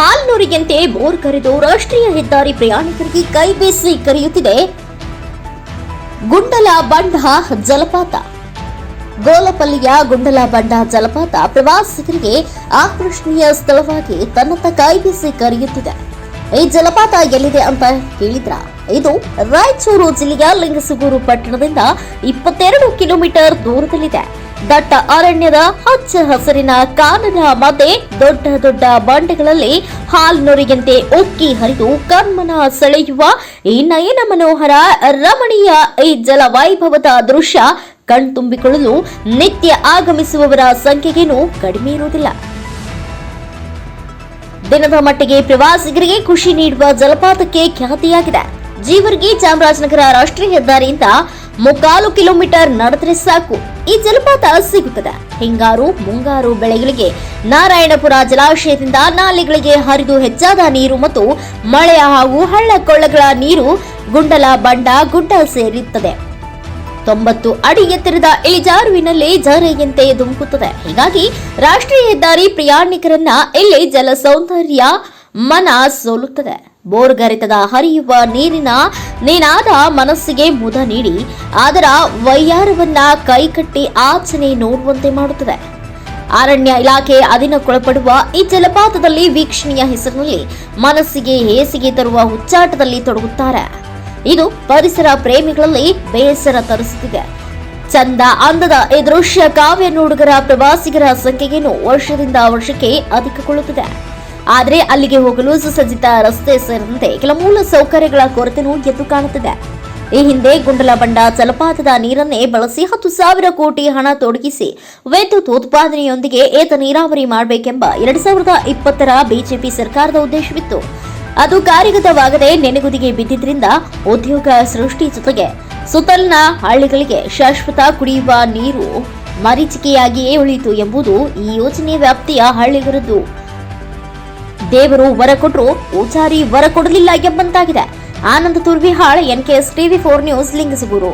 ಹಾಲ್ನೂರಿಯಂತೆ bore ಕರೆದು ರಾಷ್ಟ್ರೀಯ ಹೆದ್ದಾರಿ ಪ್ರಯಾಣಿಕರಿಗೆ ಕೈ ಬೀಸಿ ಕರೆಯುತ್ತಿದೆ. ಗುಂಡಲ ಬಂಡ ಜಲಪಾತ. ಗೋಲಪಲ್ಲಿಯ ಗುಂಡಲ ಬಂಡ ಜಲಪಾತ ಪ್ರವಾಸಿಗರಿಗೆ ಆಕರ್ಷಣೀಯ ಸ್ಥಳವಾಗಿ ತನ್ನತ್ತ ಕೈ ಬೀಸಿ ಕರೆಯುತ್ತಿದೆ. ಈ ಜಲಪಾತ ಎಲ್ಲಿದೆ ಅಂತ ಕೇಳಿದ್ರ? ಇದು ರಾಯಚೂರು ಜಿಲ್ಲೆಯ ಲಿಂಗಸಗೂರು ಪಟ್ಟಣದಿಂದ ಇಪ್ಪತ್ತೆರಡು ಕಿಲೋಮೀಟರ್ ದೂರದಲ್ಲಿದೆ. ದಟ್ಟ ಅರಣ್ಯದ ಹಚ್ಚ ಹಸಿರಿನ ಕಾನನ ಮಧ್ಯೆ ದೊಡ್ಡ ದೊಡ್ಡ ಬಂಡೆಗಳಲ್ಲಿ ಹಾಲ್ನೊರಿಯಂತೆ ಉಕ್ಕಿ ಹರಿದು ಕಣ್ಮನ ಸೆಳೆಯುವ ಈ ನಯನ ಮನೋಹರ ರಮಣೀಯ ಈ ಜಲವೈಭವದ ದೃಶ್ಯ ಕಣ್ತುಂಬಿಕೊಳ್ಳಲು ನಿತ್ಯ ಆಗಮಿಸುವವರ ಸಂಖ್ಯೆಗೇನು ಕಡಿಮೆ ಇರುವುದಿಲ್ಲ. ದಿನದ ಮಟ್ಟಿಗೆ ಪ್ರವಾಸಿಗರಿಗೆ ಖುಷಿ ನೀಡುವ ಜಲಪಾತಕ್ಕೆ ಖ್ಯಾತಿಯಾಗಿದೆ. ಜೀವರ್ಗಿ ಚಾಮರಾಜನಗರ ರಾಷ್ಟ್ರೀಯ ಹೆದ್ದಾರಿಯಿಂದ ಮುಕ್ಕಾಲು ಕಿಲೋಮೀಟರ್ ನಡೆದ್ರೆ ಸಾಕು. ಈ ಜಲಪಾತ ಸಿಗುತ್ತದೆ. ಹಿಂಗಾರು, ಮುಂಗಾರು ಬೆಳೆಗಳಿಗೆ ನಾರಾಯಣಪುರ ಜಲಾಶಯದಿಂದ ನಾಲೆಗಳಿಗೆ ಹರಿದು ಹೆಚ್ಚಾದ ನೀರು ಮತ್ತು ಮಳೆಯ ಹಾಗೂ ಹಳ್ಳ ಕೊಳ್ಳಗಳ ನೀರು ಗುಂಡಲ ಬಂಡ ಗುಡ್ಡ ಸೇರುತ್ತದೆ ತೊಂಬತ್ತು ಅಡಿ ಎತ್ತರದ ಇಳಿಜಾರುವಿನಲ್ಲಿ ಜರೆಯಂತೆ ಧುಮುಕುತ್ತದೆ. ಹೀಗಾಗಿ ರಾಷ್ಟ್ರೀಯ ಹೆದ್ದಾರಿ ಪ್ರಯಾಣಿಕರನ್ನ ಇಲ್ಲಿ ಜಲ ಸೌಂದರ್ಯ ಮನ ಸೋಲುತ್ತದೆ ಬೋರ್ಗರಿತದ ಹರಿಯುವ ನೀರಿನ ನೀನಾದ ಮನಸ್ಸಿಗೆ ಮುದ ನೀಡಿ, ಅದರ ವೈಯಾರವನ್ನ ಕೈಕಟ್ಟಿ ಆಚನೆ ನೋಡುವಂತೆ ಮಾಡುತ್ತದೆ. ಅರಣ್ಯ ಇಲಾಖೆ ಅಧೀನಕ್ಕೊಳಪಡುವ ಈ ಜಲಪಾತದಲ್ಲಿ ವೀಕ್ಷಣೆಯ ಹೆಸರಿನಲ್ಲಿ ಮನಸ್ಸಿಗೆ ಹೇಸಿಗೆ ತರುವ ಹುಚ್ಚಾಟದಲ್ಲಿ ತೊಡಗುತ್ತಾರೆ. ಇದು ಪರಿಸರ ಪ್ರೇಮಿಗಳಲ್ಲಿ ಬೇಸರ ತರಿಸುತ್ತಿದೆ. ಚಂದ ಅಂದದ ಈ ದೃಶ್ಯ ಕಾವ್ಯ ನೋಡುಗರ ಪ್ರವಾಸಿಗರ ಸಂಖ್ಯೆಯನ್ನು ವರ್ಷದಿಂದ ವರ್ಷಕ್ಕೆ ಅಧಿಕಗೊಳ್ಳುತ್ತಿದೆ. ಆದರೆ ಅಲ್ಲಿಗೆ ಹೋಗಲು ಸುಸಜ್ಜಿತ ರಸ್ತೆ ಸೇರಿದಂತೆ ಕೆಲ ಮೂಲ ಸೌಕರ್ಯಗಳ ಕೊರತೆನೂ ಎದ್ದು ಕಾಣುತ್ತಿದೆ. ಈ ಹಿಂದೆ ಗುಂಡಲ ಬಂಡ ಜಲಪಾತದ ನೀರನ್ನೇ ಬಳಸಿ ಹತ್ತು ಸಾವಿರ ಕೋಟಿ ಹಣ ತೊಡಗಿಸಿ ವಿದ್ಯುತ್ ಉತ್ಪಾದನೆಯೊಂದಿಗೆ ಏತ ನೀರಾವರಿ ಮಾಡಬೇಕೆಂಬ ಎರಡ್ ಸಾವಿರದ ಇಪ್ಪತ್ತರ ಬಿಜೆಪಿ ಸರ್ಕಾರದ ಉದ್ದೇಶವಿತ್ತು. ಅದು ಕಾರ್ಯಗತವಾಗದೆ ನೆನೆಗುದಿಗೆ ಬಿದ್ದಿದ್ದರಿಂದ ಉದ್ಯೋಗ ಸೃಷ್ಟಿ ಜೊತೆಗೆ ಸುತ್ತಲಿನ ಹಳ್ಳಿಗಳಿಗೆ ಶಾಶ್ವತ ಕುಡಿಯುವ ನೀರು ಮರೀಚಿಕೆಯಾಗಿಯೇ ಉಳಿಯಿತು ಎಂಬುದು ಈ ಯೋಜನೆ ವ್ಯಾಪ್ತಿಯ ಹಳ್ಳಿಗರದ್ದು. ದೇವರು ವರ ಕೊಟ್ಟರು ಪೂಜಾರಿ ವರ ಕೊಡಲಿಲ್ಲ ಎಂಬಂತಾಗಿದೆ. Anand Turvihal NKS TV four news Lingasugur